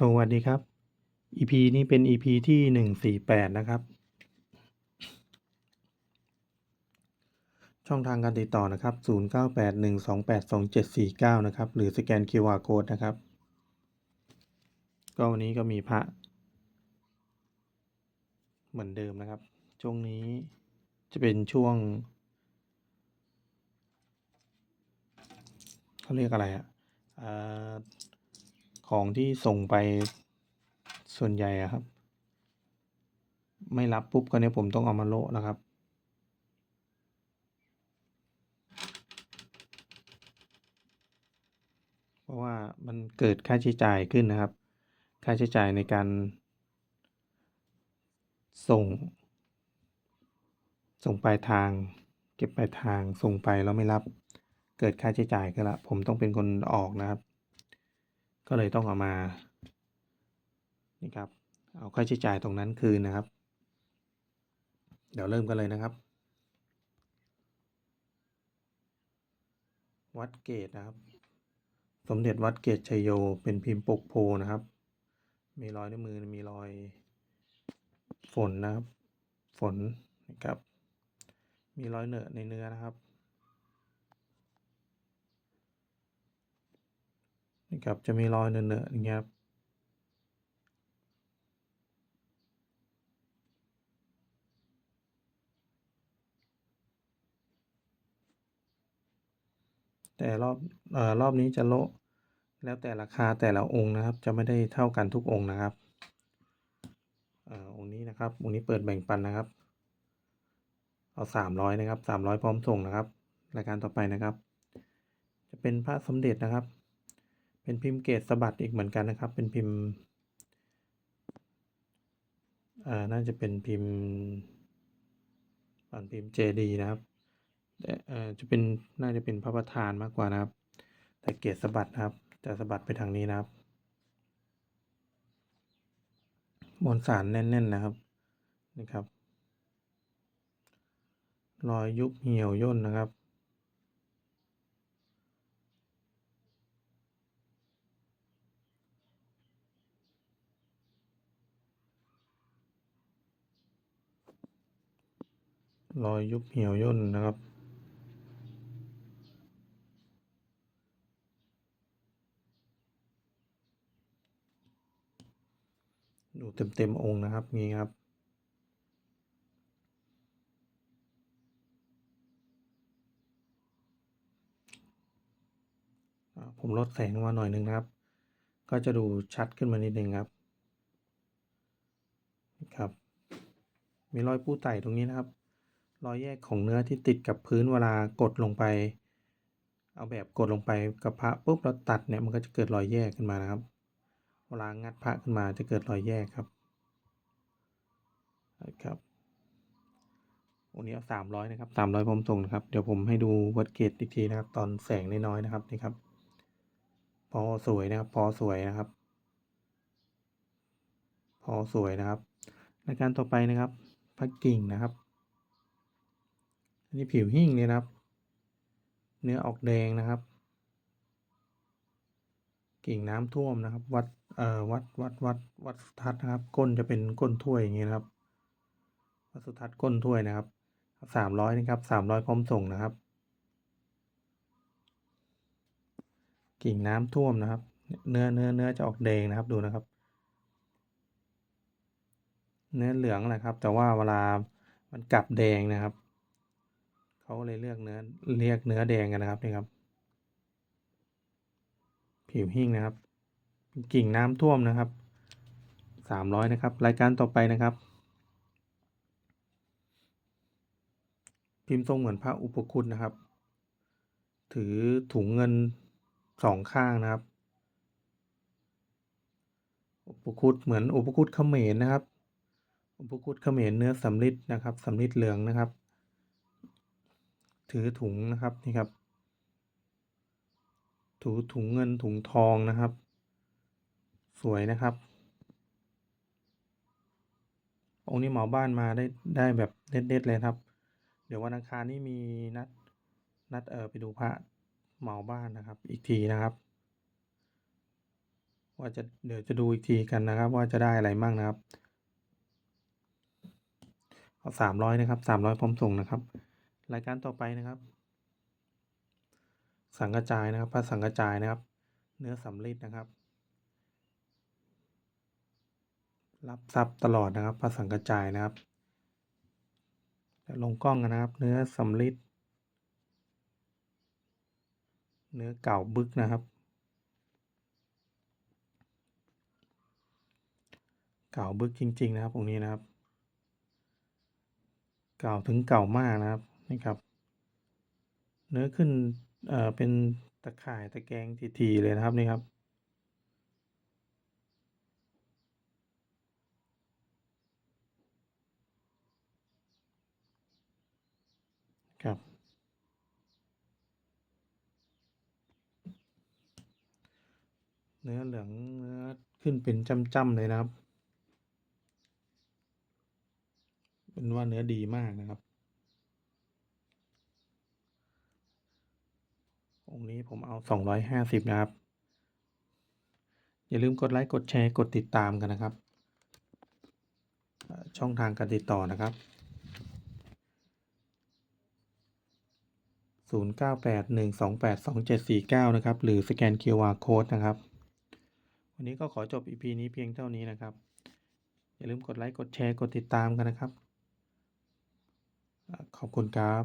สวัสดีครับ EP นี้เป็น EP ที่148นะครับ ช่องทางการติดต่อนะครับ0981282749นะครับ หรือสแกน QR Code นะครับ ก็วันนี้ก็มีพระ เหมือนเดิมนะครับ ช่วงนี้จะเป็นช่วงเขาเรียกอะไรอะอ่า ของที่ส่งไปส่วนใหญ่อะครับ ไม่รับปุ๊บก็เนี่ยผมต้องเอามาโละนะครับ เพราะว่ามันเกิดค่าใช้จ่ายขึ้นนะครับ ค่าใช้จ่ายในการ ส่ง ส่งปลายทาง เก็บปลายทางส่งไปแล้วไม่รับ เกิดค่าใช้จ่ายขึ้นละผมต้องเป็นคนออกนะครับ ก็เลยต้องเอามานี่ครับ เอาค่าใช้จ่ายตรงนั้นคืนนะครับ เดี๋ยวเริ่มกันเลยนะครับ วัดเกตนะครับ สมเด็จวัดเกตชัยโยเป็นพิมพ์ปกโพนะครับ มีรอยนิ้วมือมีรอยฝนนะครับ ฝนนะครับ มีรอยเหนอะในเนื้อนะครับ นี่ครับจะมีรอยเนอะๆอย่างเงี้ยครับแต่รอบเอ่อรอบนี้จะโละแล้วแต่ราคาแต่ละองค์นะครับ จะไม่ได้เท่ากันทุกองค์นะครับเอ่อองค์นี้นะครับองค์นี้เปิดแบ่งปันนะครับ เอา300นะครับ300พร้อมส่งนะครับรายการต่อไปนะครับ จะเป็นพระสมเด็จนะครับ เป็นพิมพ์เกรดสะบัดอีกเหมือนกันนะครับ เป็นพิมพ์อ่าน่าจะเป็นพิมพ์อ่านพิมพ์เจดีนะครับแต่เอ่อจะเป็นน่าจะเป็นพระประธานมากกว่านะครับ แต่เกรดสะบัดนะครับจะสะบัดไปทางนี้นะครับ มวลสารแน่น ๆนะครับนี่ครับ รอยยุบเหี่ยวย่นนะครับ รอยยุบเหี่ยวย่นนะครับ ดูเต็มๆองค์นะครับงี้ครับผมลดแสงมาหน่อยหนึ่งนะครับ ก็จะดูชัดขึ้นมานิดหนึ่งครับ ครับ มีรอยปูไต่ตรงนี้นะครับ รอยแยกของเนื้อที่ติดกับพื้นเวลากดลงไป เอาแบบกดลงไปกับพระปุ๊บแล้วตัดเนี่ยมันก็จะเกิดรอยแยกขึ้นมานะครับ เวลางัดพระขึ้นมาจะเกิดรอยแยกครับครับองค์นี้เอา300นะครับ300พร้อมส่งนะครับ เดี๋ยวผมให้ดูวัดเกรดอีกทีนะครับ ตอนแสงน้อยๆนะครับนี่ครับ พอสวยนะครับ พอสวยนะครับ พอสวยนะครับรายการต่อไปนะครับพระกิ่งนะครับ นนี้ผิวหิ้งเนี่ยนะครับ เนื้อออกแดงนะครับ กิ่งน้ำท่วมนะครับ วัดเอ่อวัดวัดวัดวัดสุทัศน์นะครับ ก้นจะเป็นก้นถ้วยอย่างเงี้นะครับ วัดสุทัศน์ก้นถ้วยนะครับ300นะครับ300พร้อมส่งนะครับ กิ่งน้ำท่วมนะครับ เนื้อเนื้อเนื้อจะออกแดงนะครับดูนะครับ เนื้อเหลืองแหละครับ แต่ว่าเวลามันกลับแดงนะครับ เขาเลยเลือกเนื้อเรียกเนื้อแดงกันนะครับนี่ครับ ผิวหิ้งนะครับ กิ่งน้ำท่วมนะครับ300นะครับ รายการต่อไปนะครับ พิมพ์ทรงเหมือนพระอุปคุตนะครับ ถือถุงเงิน2ข้างนะครับ อุปคุตเหมือนอุปคุตเขมรนะครับ อุปคุตเขมรเนื้อสำริดนะครับสำริดเหลืองนะครับ ถือถุงนะครับนี่ครับ ถูถุงเงินถุงทองนะครับ สวยนะครับองค์นี้เหมาบ้านมาได้ได้แบบเด็ดๆเลยครับ เดี๋ยววันอังคารนี้มีนัดนัดเออไปดูพระเหมาบ้านนะครับ อีกทีนะครับ ว่าจะเดี๋ยวจะดูอีกทีกันนะครับ ว่าจะได้อะไรมั่งนะครับเอาสามร้อยนะครับสามร้อยพร้อมส่งนะครับ รายการต่อไปนะครับ สังกระจายนะครับพระสังกระจายนะครับ เนื้อสำลิดนะครับ รับทรัพย์ตลอดนะครับพระสังกระจายนะครับเดี๋ยวลงกล้องกันนะครับ เนื้อสำลิดเนื้อเก่าบึกนะครับ เก่าบึกจริง ๆ นะครับตรงนี้นะครับ เก่าถึงเก่ามากนะครับ นี่ครับ เนื้อขึ้นเอ่อเป็นตะข่ายตะแกรงทีๆเลยนะครับนี่ครับครับ เนื้อเหลืองเนื้อขึ้นเป็นจ้ำๆเลยนะครับ เป็นว่าเนื้อดีมากนะครับ องค์นี้ผมเอาสองร้อยห้าสิบนะครับ อย่าลืมกดไลค์ กดแชร์ กดติดตามกันนะครับ ช่องทางการติดต่อนะครับ 0981282749 นะครับ หรือสแกน QR Code นะครับ วันนี้ก็ขอจบ EP นี้เพียงเท่านี้นะครับ อย่าลืมกดไลค์ กดแชร์ กดติดตามกันนะครับ ขอบคุณครับ